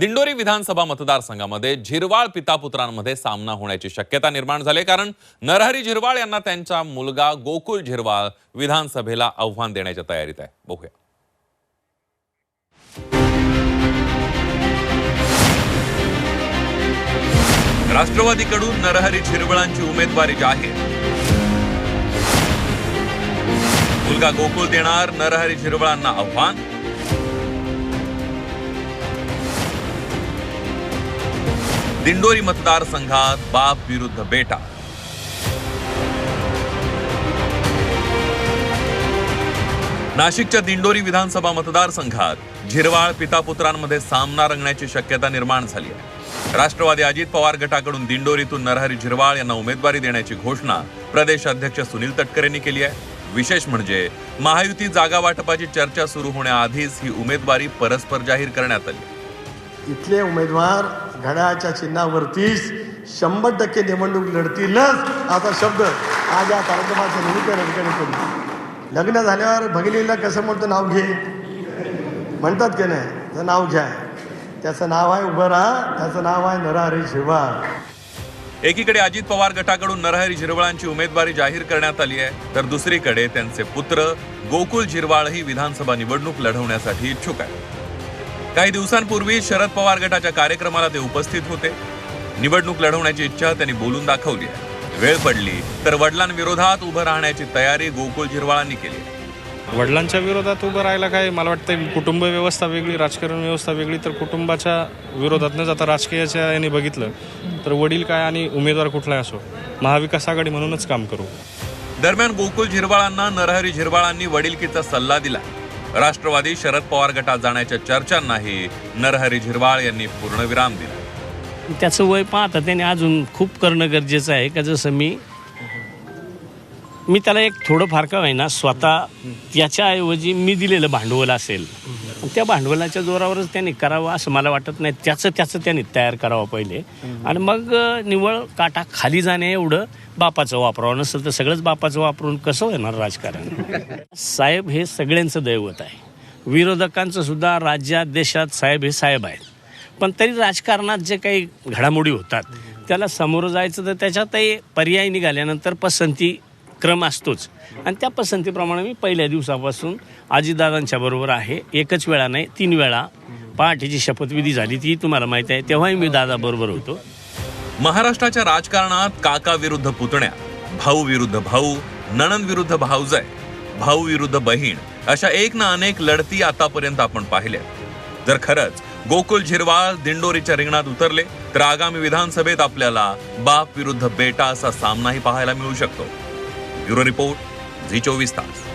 दिंडोरी विधानसभा मतदारसंघामध्ये झिरवाळ पितापुत्रांमध्ये सामना होण्याची शक्यता निर्माण झाली कारण नरहरी झिरवाळ यांना त्यांचा मुलगा गोकुल झिरवाळ विधानसभेला आव्हान देण्याच्या तयारीत आहे. बघूया. राष्ट्रवादीकडून नरहरी झिरवळांची उमेदवारी जाहीर. मुलगा गोकुळ देणार नरहरी झिरवळांना आव्हान. दिंडोरी मतदारसंघात बाप विरुद्ध बेटा. नाशिकच्या दिंडोरी विधानसभा मतदारसंघात झिरवाळ पितापुत्रांमध्ये सामना रंगण्याची शक्यता निर्माण झाली आहे. राष्ट्रवादी अजित पवार गटाकडून दिंडोरीतून नरहरी झिरवाळ यांना उमेदवारी देण्याची घोषणा प्रदेश अध्यक्ष सुनील तटकरेंनी केली आहे. विशेष म्हणजे महायुती जागा वाटपाची चर्चा सुरू होण्याआधीच ही उमेदवारी परस्पर जाहीर करण्यात आली इथले उमेदवार घड्याळाच्या चिन्हावरतीच शंभर टक्के निवडणूक लढतीलच असा शब्द आज या कार्यक्रमाच्या निमित्त ठिकाणी करू लग्न झाल्यावर भगिनीला कसं म्हणतो नाव घे? म्हणतात की नाही? तर नाव घ्या. त्याचं नाव आहे उभं राहा त्याचं नाव आहे नरहरी शिरवाळ एकीकडे अजित पवार गटाकडून नरहरी झिरवळांची उमेदवारी जाहीर करण्यात आली आहे तर दुसरीकडे त्यांचे पुत्र गोकुल झिरवाळही विधानसभा निवडणूक लढवण्यासाठी इच्छुक आहे काही दिवसांपूर्वी शरद पवार गटाच्या कार्यक्रमाला ते उपस्थित होते. निवडणूक लढवण्याची इच्छा त्यांनी बोलून दाखवली आहे. वेळ पडली तर वडिलांविरोधात उभं राहण्याची तयारी गोकुळ झिरवाळांनी केली आहे. वडिलांच्या विरोधात उभं राहायला काय? मला वाटतं कुटुंब व्यवस्था वेगळी राजकारण व्यवस्था वेगळी तर कुटुंबाच्या विरोधात न जाता राजकीयाच्या याने बघितलं तर वडील काय आणि उमेदवार कुठलाही असो? महाविकास आघाडी म्हणूनच काम करू. दरम्यान गोकुळ झिरवाळांना नरहरी झिरवाळांनी वडीलकीचा सल्ला दिला. राष्ट्रवादी शरद पवार गटात जाण्याच्या चर्चांनाही नरहरी झिरवाळ यांनी पूर्णविराम दिला. त्याचं वय पाहता त्याने अजून खूप करणं गरजेचं आहे का? जसं मी मी त्याला एक थोडं फार का होईना स्वतः त्याच्याऐवजी मी दिलेलं भांडवल असेल. त्या भांडवलाच्या जोरावरच त्यांनी करावं असं मला वाटत नाही. त्याचं त्याचं त्यांनी तयार करावं पहिले. आणि मग अं, निव्वळ काटा खाली जाणे एवढं बापाचं वापरावं. नसेल तर सगळंच बापाचं वापरून कसं होणार राजकारण? साहेब हे सगळ्यांचं दैवत आहे. विरोधकांचं सुद्धा राज्यात देशात साहेब हे साहेब आहेत. पण तरी राजकारणात जे काही घडामोडी होतात त्याला सामोरं जायचं तर त्याच्यातही पर्याय निघाल्यानंतर पसंती क्रम असतोच. आणि त्या पसंतीप्रमाणे मी पहिल्या दिवसापासून आजीदादांच्या बरोबर आहे. एकच वेळा नाही तीन वेळा पहाटेची शपथविधी झाली ती तुम्हाला माहिती आहे. तेव्हाही मी दादाबरोबर होतो. महाराष्ट्राच्या राजकारणात काका विरुद्ध पुतण्या भाऊ विरुद्ध भाऊ नणन विरुद्ध भाऊजय भाऊ विरुद्ध बहीण अशा एक ना अनेक लढती आतापर्यंत आपण पाहिल्या जर खरंच गोकुल झिरवाळ दिंडोरीच्या रिंगणात उतरले तर आगामी विधानसभेत आपल्याला बाप विरुद्ध बेटा असा सामनाही पाहायला मिळू शकतो. બ્યુરો રિપોર્ટ ધી ચોવીસ તાસ